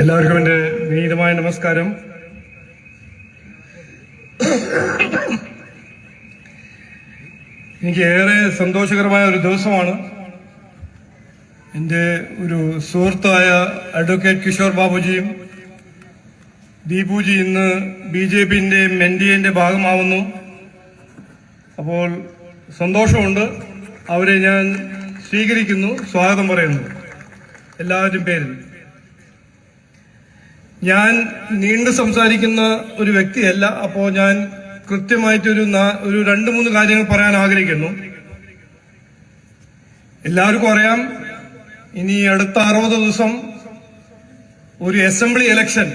എല്ലാവർക്കും എന്റെ വിനീതമായ നമസ്കാരം. എനിക്ക് ഏറെ സന്തോഷകരമായ ഒരു ദിവസമാണ്. എന്റെ ഒരു സുഹൃത്തായ അഡ്വക്കേറ്റ് കിഷോർ ബാബുജിയും ദീപുജി ഇന്ന് ബി ജെ പിന്റെ മെൻഡിയന്റെ ഭാഗമാവുന്നു. അപ്പോൾ സന്തോഷമുണ്ട്. അവരെ ഞാൻ സ്വീകരിക്കുന്നു സ്വാഗതം പറയുന്നു. എല്ലാവരും പേരിൽ. ഞാൻ നീണ്ടു സംസാരിക്കുന്ന ഒരു വ്യക്തിയല്ല അപ്പോ ഞാൻ കൃത്യമായിട്ട് ഒരു ഒരു രണ്ട് മൂന്ന് കാര്യങ്ങൾ പറയാൻ ആഗ്രഹിക്കുന്നു. എല്ലാവർക്കും അറിയാം ഇനി അടുത്ത അറുപത് ദിവസം ഒരു അസംബ്ലി ഇലക്ഷൻ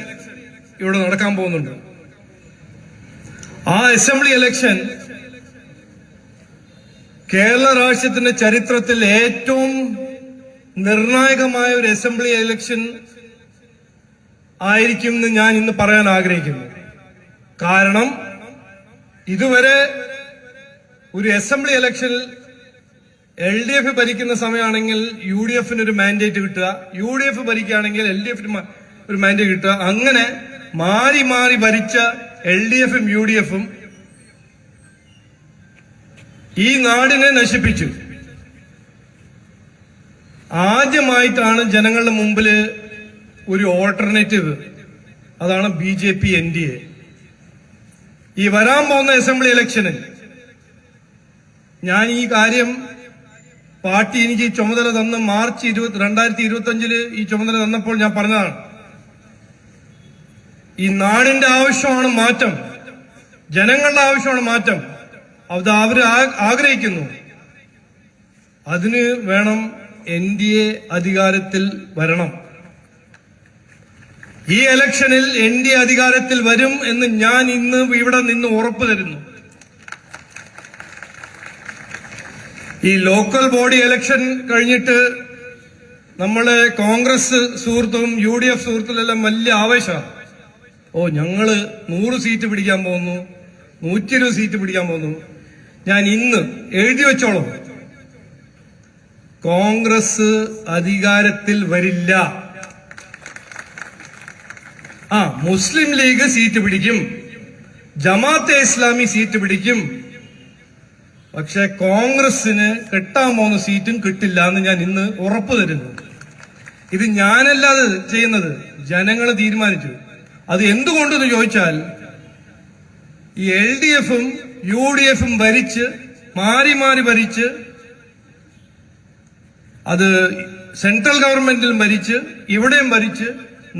ഇവിടെ നടക്കാൻ പോകുന്നുണ്ട്. ആ അസംബ്ലി ഇലക്ഷൻ കേരള രാഷ്ട്രത്തിന്റെ ചരിത്രത്തിൽ ഏറ്റവും നിർണായകമായ ഒരു അസംബ്ലി ഇലക്ഷൻ ആയിരിക്കും എന്ന് ഞാൻ ഇന്ന് പറയാൻ ആഗ്രഹിക്കുന്നു. കാരണം ഇതുവരെ ഒരു അസംബ്ലി ഇലക്ഷനിൽ എൽ ഡി എഫ് ഭരിക്കുന്ന സമയമാണെങ്കിൽ യു ഡി എഫിന് ഒരു മാൻഡേറ്റ് കിട്ടുക യു ഡി എഫ് ഭരിക്കുകയാണെങ്കിൽ എൽ ഡി എഫിന് ഒരു മാൻഡേറ്റ് കിട്ടുക. അങ്ങനെ മാറി മാറി ഭരിച്ച എൽ ഡി എഫും യു ഡി എഫും ഈ നാടിനെ നശിപ്പിച്ചു. ആദ്യമായിട്ടാണ് ജനങ്ങളുടെ മുമ്പിൽ ഒരു ഓൾട്ടർനേറ്റീവ്. അതാണ് B J P N D A. ഈ വരാൻ പോകുന്ന അസംബ്ലി ഇലക്ഷനിൽ ഞാൻ ഈ കാര്യം പാർട്ടി എനിക്ക് ഈ ചുമതല തന്ന് മാർച്ച് ഇരുപത്തി രണ്ടായിരത്തി ഇരുപത്തിയഞ്ചിൽ ഈ ചുമതല തന്നപ്പോൾ ഞാൻ പറഞ്ഞതാണ്. ഈ നാടിന്റെ ആവശ്യമാണ് മാറ്റം. ജനങ്ങളുടെ ആവശ്യമാണ് മാറ്റം. അത് അവർ ആഗ്രഹിക്കുന്നു. അതിന് വേണം എൻ ഡി എ അധികാരത്തിൽ വരണം. ഈ ഇലക്ഷനിൽ എൻ ഡി അധികാരത്തിൽ വരും എന്ന് ഞാൻ ഇന്ന് ഇവിടെ നിന്ന് ഉറപ്പു തരുന്നു. ഈ ലോക്കൽ ബോഡി ഇലക്ഷൻ കഴിഞ്ഞിട്ട് നമ്മളെ കോൺഗ്രസ് സുഹൃത്തും യു ഡി എഫ് സുഹൃത്തുക്കളെല്ലാം വലിയ ആവേശമാണ്. ഓ ഞങ്ങൾ നൂറ് സീറ്റ് പിടിക്കാൻ പോകുന്നു നൂറ്റി ഇരുപത് സീറ്റ് പിടിക്കാൻ പോകുന്നു. ഞാൻ ഇന്ന് എഴുതി വെച്ചോളൂ. കോൺഗ്രസ് അധികാരത്തിൽ വരില്ല. ആ മുസ്ലിം ലീഗ് സീറ്റ് പിടിക്കും. ജമാഅത്തെ ഇസ്ലാമി സീറ്റ് പിടിക്കും. പക്ഷെ കോൺഗ്രസിന് കിട്ടാൻ പോകുന്ന സീറ്റും കിട്ടില്ല എന്ന് ഞാൻ ഇന്ന് ഉറപ്പു തരുന്നു. ഇത് ഞാനല്ല അത് ചെയ്യുന്നത് ജനങ്ങൾ തീരുമാനിച്ചു. അത് എന്തുകൊണ്ടെന്ന് ചോദിച്ചാൽ ഈ എൽ ഡി എഫും യു ഡി എഫും ഭരിച്ച് മാറി മാറി ഭരിച്ച് അത് സെൻട്രൽ ഗവൺമെന്റിലും ഭരിച്ച് ഇവിടെയും ഭരിച്ച്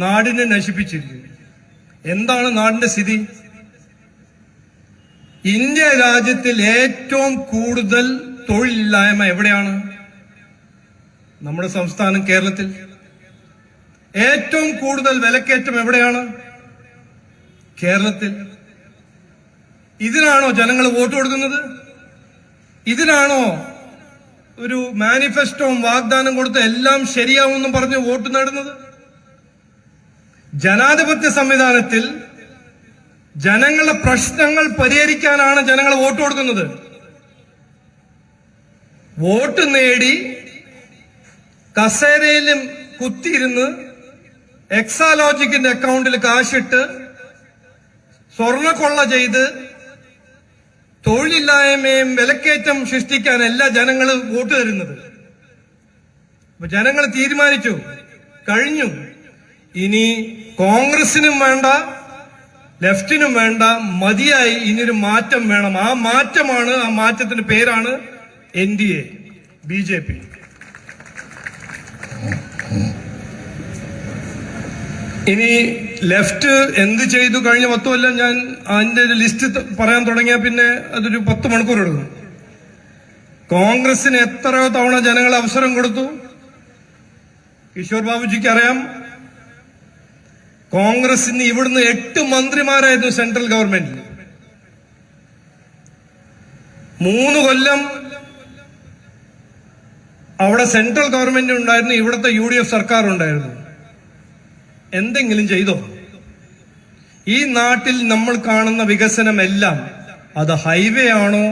നാടിനെ നശിപ്പിച്ചിരിക്കുന്നു. എന്താണ് നാടിന്റെ സ്ഥിതി? ഇന്ത്യ രാജ്യത്തിൽ ഏറ്റവും കൂടുതൽ തൊഴിലില്ലായ്മ എവിടെയാണ്? നമ്മുടെ സംസ്ഥാനം കേരളത്തിൽ. ഏറ്റവും കൂടുതൽ വിലക്കയറ്റം എവിടെയാണ്? കേരളത്തിൽ. ഇതിനാണോ ജനങ്ങൾ വോട്ട് കൊടുക്കുന്നത്? ഇതിനാണോ ഒരു മാനിഫെസ്റ്റോവും വാഗ്ദാനം കൊടുത്ത് എല്ലാം ശരിയാവുമെന്നും പറഞ്ഞ് വോട്ട് നേടുന്നത്? ജനാധിപത്യ സംവിധാനത്തിൽ ജനങ്ങളുടെ പ്രശ്നങ്ങൾ പരിഹരിക്കാനാണ് ജനങ്ങൾ വോട്ട് കൊടുക്കുന്നത്. വോട്ട് നേടി കസേരയിലും കുത്തിയിരുന്ന് എക്സാലോജിക്കിന്റെ അക്കൗണ്ടിൽ കാശിട്ട് സ്വർണക്കൊള്ള ചെയ്ത് തൊഴിലില്ലായ്മയും വിലക്കയറ്റം സൃഷ്ടിക്കാനല്ല ജനങ്ങൾ വോട്ട് തരുന്നത്. ജനങ്ങൾ തീരുമാനിച്ചു. കഴിഞ്ഞു. ഇനി കോൺഗ്രസിനും വേണ്ട ലെഫ്റ്റിനും വേണ്ട മതിയായി ഇനിയൊരു മാറ്റം വേണം. ആ മാറ്റമാണ് ആ മാറ്റത്തിന്റെ പേരാണ് N D A B J P. ഇനി ലെഫ്റ്റ് എന്ത് ചെയ്തു? കഴിഞ്ഞ പത്ത് ഞാൻ അതിന്റെ ഒരു ലിസ്റ്റ് പറയാൻ തുടങ്ങിയ പിന്നെ അതൊരു പത്ത് മണിക്കൂർ എടുക്കും. കോൺഗ്രസിന് എത്രയോ തവണ ജനങ്ങൾ അവസരം കൊടുത്തു? കിഷോർ ബാബുജിക്ക് അറിയാം. കോൺഗ്രസിന് ഇവിടുന്ന് എട്ട് മന്ത്രിമാരായിരുന്നു സെൻട്രൽ ഗവൺമെന്റിൽ. മൂന്ന് കൊല്ലം അവിടെ സെൻട്രൽ ഗവൺമെന്റ് ഉണ്ടായിരുന്നു ഇവിടുത്തെ യു ഡി എഫ് സർക്കാർ ഉണ്ടായിരുന്നു. എന്തെങ്കിലും ചെയ്തോ? ഈ നാട്ടിൽ നമ്മൾ കാണുന്ന വികസനം എല്ലാം അത് ഹൈവേ ആണോ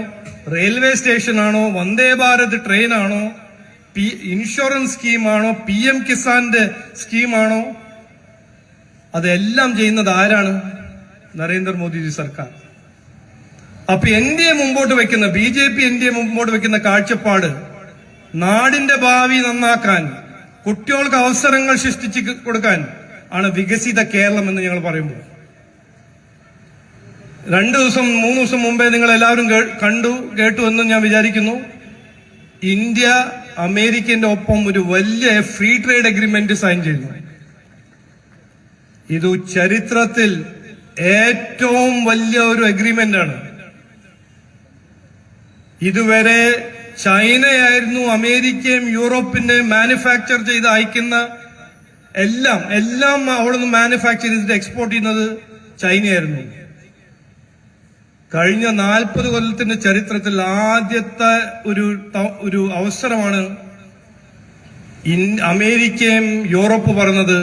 റെയിൽവേ സ്റ്റേഷൻ ആണോ വന്ദേ ഭാരത് ട്രെയിൻ ആണോ ഇൻഷുറൻസ് സ്കീമാണോ പി എം കിസാന്റെ സ്കീമാണോ അതെല്ലാം ചെയ്യുന്നത് ആരാണ്? നരേന്ദ്രമോദിജി സർക്കാർ. അപ്പൊ എൻ ഡി എ മുമ്പോട്ട് വെക്കുന്ന B J P N D A മുമ്പോട്ട് വെക്കുന്ന കാഴ്ചപ്പാട് നാടിന്റെ ഭാവി നന്നാക്കാൻ കുട്ടികൾക്ക് അവസരങ്ങൾ സൃഷ്ടിച്ച് കൊടുക്കാൻ ആണ് വികസിത കേരളം എന്ന് ഞങ്ങൾ പറയുമ്പോൾ. രണ്ടു ദിവസം മൂന്ന് ദിവസം മുമ്പേ നിങ്ങൾ എല്ലാവരും കണ്ടു കേട്ടു എന്ന് ഞാൻ വിചാരിക്കുന്നു. ഇന്ത്യ അമേരിക്കന്റെ ഒപ്പം ഒരു വലിയ ഫ്രീ ട്രേഡ് അഗ്രിമെന്റ് സൈൻ ചെയ്തു ഇത് ചരിത്രത്തിൽ ഏറ്റവും വലിയ ഒരു അഗ്രിമെന്റ് ആണ്. ഇതുവരെ ചൈനയായിരുന്നു അമേരിക്കയും യൂറോപ്പിന്റെ മാനുഫാക്ചർ ചെയ്ത് അയക്കുന്ന എല്ലാം എല്ലാം അവിടെ നിന്ന് മാനുഫാക്ചർ ചെയ്തിട്ട് എക്സ്പോർട്ട് ചെയ്യുന്നത് ചൈനയായിരുന്നു. കഴിഞ്ഞ നാൽപ്പത് കൊല്ലത്തിന്റെ ചരിത്രത്തിൽ ആദ്യത്തെ ഒരു ഒരു അവസരമാണ് അമേരിക്കയും യൂറോപ്പ് പറഞ്ഞത്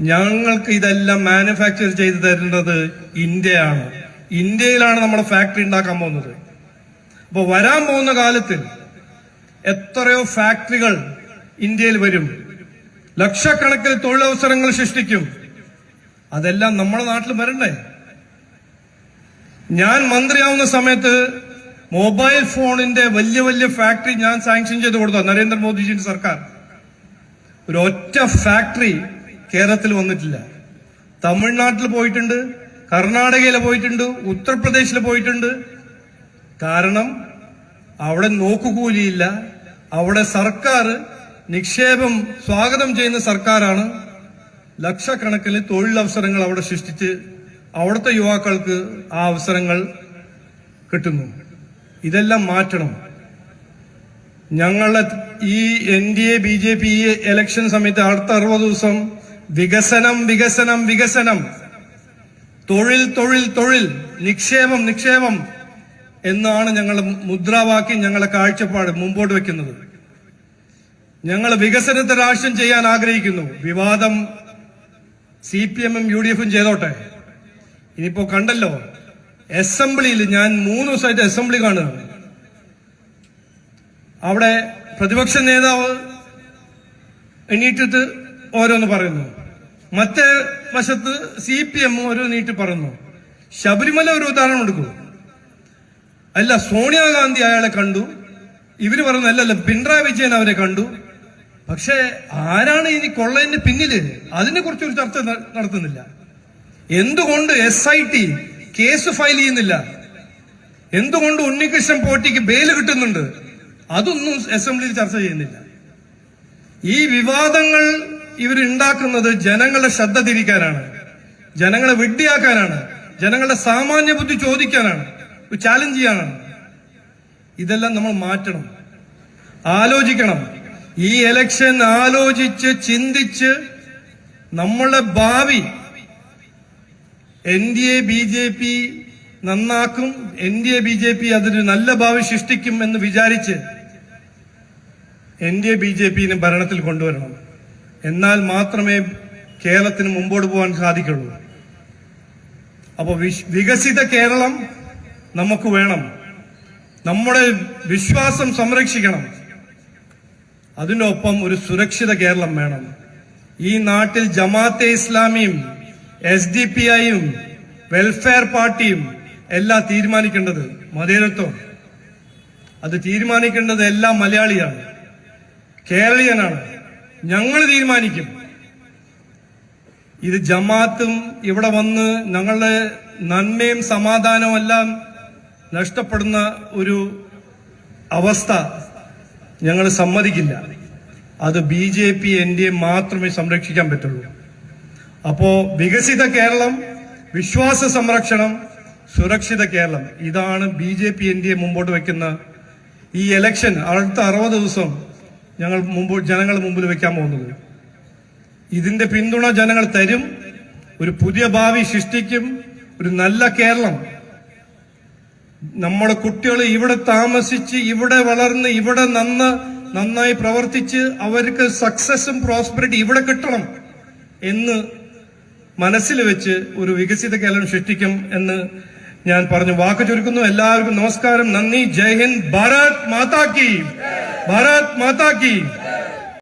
ഞങ്ങൾക്ക് ഇതെല്ലാം മാനുഫാക്ചർ ചെയ്ത് തരുന്നത് ഇന്ത്യയാണ്. ഇന്ത്യയിലാണ് നമ്മൾ ഫാക്ടറി ഉണ്ടാക്കാൻ പോകുന്നത്. അപ്പോൾ വരാൻ പോകുന്ന കാലത്തിൽ എത്രയോ ഫാക്ടറികൾ ഇന്ത്യയിൽ വരും. ലക്ഷക്കണക്കിന് തൊഴിലവസരങ്ങൾ സൃഷ്ടിക്കും. അതെല്ലാം നമ്മുടെ നാട്ടിൽ വരണ്ടേ? ഞാൻ മന്ത്രിയാവുന്ന സമയത്ത് മൊബൈൽ ഫോണിന്റെ വലിയ വലിയ ഫാക്ടറി ഞാൻ സാങ്ഷൻ ചെയ്ത് കൊടുത്തു നരേന്ദ്രമോദിജിന്റെ സർക്കാർ. ഒരു ഒറ്റ ഫാക്ടറി കേരളത്തിൽ വന്നിട്ടില്ല. തമിഴ്നാട്ടിൽ പോയിട്ടുണ്ട് കർണാടകയിൽ പോയിട്ടുണ്ട് ഉത്തർപ്രദേശിൽ പോയിട്ടുണ്ട്. കാരണം അവിടെ നോക്കുകൂലിയില്ല. അവിടെ സർക്കാർ നിക്ഷേപം സ്വാഗതം ചെയ്യുന്ന സർക്കാരാണ്. ലക്ഷക്കണക്കിന് തൊഴിലവസരങ്ങൾ അവിടെ സൃഷ്ടിച്ച് അവിടുത്തെ യുവാക്കൾക്ക് ആ അവസരങ്ങൾ കിട്ടുന്നു. ഇതെല്ലാം മാറ്റണം. ഞങ്ങളുടെ ഈ N D A B J P election സമയത്ത് അടുത്ത അറുപത് ദിവസം വികസനം വികസനം വികസനം. തൊഴിൽ തൊഴിൽ തൊഴിൽ. നിക്ഷേപം നിക്ഷേപം എന്നാണ് ഞങ്ങൾ മുദ്രാവാക്യം ഞങ്ങളുടെ കാഴ്ചപ്പാട് മുമ്പോട്ട് വെക്കുന്നത്. ഞങ്ങൾ വികസനത്തെ രാഷ്ട്രം ചെയ്യാൻ ആഗ്രഹിക്കുന്നു. വിവാദം സി പി എമ്മും യു ഡി എഫും ചെയ്തോട്ടെ. ഇനിയിപ്പോ കണ്ടല്ലോ അസംബ്ലിയിൽ ഞാൻ മൂന്ന് ദിവസമായിട്ട് അസംബ്ലി കാണുകയാണ്. അവിടെ പ്രതിപക്ഷ നേതാവ് എണീറ്റിട്ട് ഓരോന്ന് പറയുന്നു. മറ്റേ വശത്ത് സി പി എം ഒരു നീട്ടി പറഞ്ഞു ശബരിമല ഒരു ഉദാഹരണം എടുക്കൂ. അല്ല സോണിയാഗാന്ധി അയാളെ കണ്ടു. ഇവർ പറഞ്ഞു അല്ലല്ല പിണറായി വിജയൻ അവരെ കണ്ടു. പക്ഷേ ആരാണ് ഇനി കൊള്ളതിന് പിന്നിൽ? അതിനെ കുറിച്ച് ഒരു ചർച്ച നടത്തുന്നില്ല. എന്തുകൊണ്ട് S I T case file ചെയ്യുന്നില്ല? എന്തുകൊണ്ട് ഉണ്ണികൃഷ്ണൻ പോട്ടിക്ക് ബെയിൽ കിട്ടുന്നുണ്ട്? അതൊന്നും അസംബ്ലിയിൽ ചർച്ച ചെയ്യുന്നില്ല. ഈ വിവാദങ്ങൾ ഇവരുണ്ടാക്കുന്നത് ജനങ്ങളുടെ ശ്രദ്ധ തിരിക്കാനാണ്. ജനങ്ങളെ വിഡ്ഢിയാക്കാനാണ്. ജനങ്ങളുടെ സാമാന്യ ബുദ്ധി ചോദിക്കാനാണ്. ചാലഞ്ച് ചെയ്യാനാണ്. ഇതെല്ലാം നമ്മൾ മാറ്റണം. ആലോചിക്കണം. ഈ എലക്ഷൻ ആലോചിച്ച് ചിന്തിച്ച് നമ്മളുടെ ഭാവി N D A B J P നന്നാക്കും. N D A B J P അതൊരു നല്ല ഭാവി സൃഷ്ടിക്കും എന്ന് വിചാരിച്ച് N D A B J പിനെ ഭരണത്തിൽ കൊണ്ടുവരണം. എന്നാൽ മാത്രമേ കേരളത്തിന് മുമ്പോട്ട് പോകാൻ സാധിക്കുള്ളൂ. അപ്പോൾ വികസിത കേരളം നമുക്ക് വേണം. നമ്മുടെ വിശ്വാസം സംരക്ഷിക്കണം. അതിനൊപ്പം ഒരു സുരക്ഷിത കേരളം വേണം. ഈ നാട്ടിൽ ജമാഅത്തെ ഇസ്ലാമിയും എസ് ഡി പി ഐയും വെൽഫെയർ പാർട്ടിയും എല്ലാം തീരുമാനിക്കേണ്ടത് മതേതത്വം അത് തീരുമാനിക്കേണ്ടത് എല്ലാം മലയാളിയാണ് കേരളീയനാണ്. ഞങ്ങൾ തീരുമാനിക്കും. ഇത് ജമാത്തും ഇവിടെ വന്ന് ഞങ്ങളുടെ നന്മയും സമാധാനവും എല്ലാം നഷ്ടപ്പെടുന്ന ഒരു അവസ്ഥ ഞങ്ങൾ സമ്മതിക്കില്ല. അത് B J P N D A മാത്രമേ സംരക്ഷിക്കാൻ പറ്റുള്ളൂ. അപ്പോ വികസിത കേരളം വിശ്വാസ സംരക്ഷണം സുരക്ഷിത കേരളം. ഇതാണ് B J P N D A മുമ്പോട്ട് വെക്കുന്ന ഈ ഇലക്ഷൻ അടുത്ത അറുപത് ദിവസം ഞങ്ങൾ മുമ്പ് ജനങ്ങൾ മുമ്പിൽ വെക്കാൻ പോകുന്നത്. ഇതിന്റെ പിന്തുണ ജനങ്ങൾ തരും. ഒരു പുതിയ ഭാവി സൃഷ്ടിക്കും. ഒരു നല്ല കേരളം. നമ്മുടെ കുട്ടികൾ ഇവിടെ താമസിച്ച് ഇവിടെ വളർന്ന് ഇവിടെ നന്ന് നന്നായി പ്രവർത്തിച്ച് അവർക്ക് സക്സസും പ്രോസ്പെറിറ്റി ഇവിടെ കിട്ടണം എന്ന് മനസ്സിൽ വെച്ച് ഒരു വികസിത കേരളം സൃഷ്ടിക്കും എന്ന് ഞാൻ പറഞ്ഞു വാക്ക് ചുരുക്കുന്നു. എല്ലാവർക്കും നമസ്കാരം. നന്ദി. ജയ് ഹിന്ദ്. ഭാരത് മാതാ കി. ഭാരത് മാതാ കി.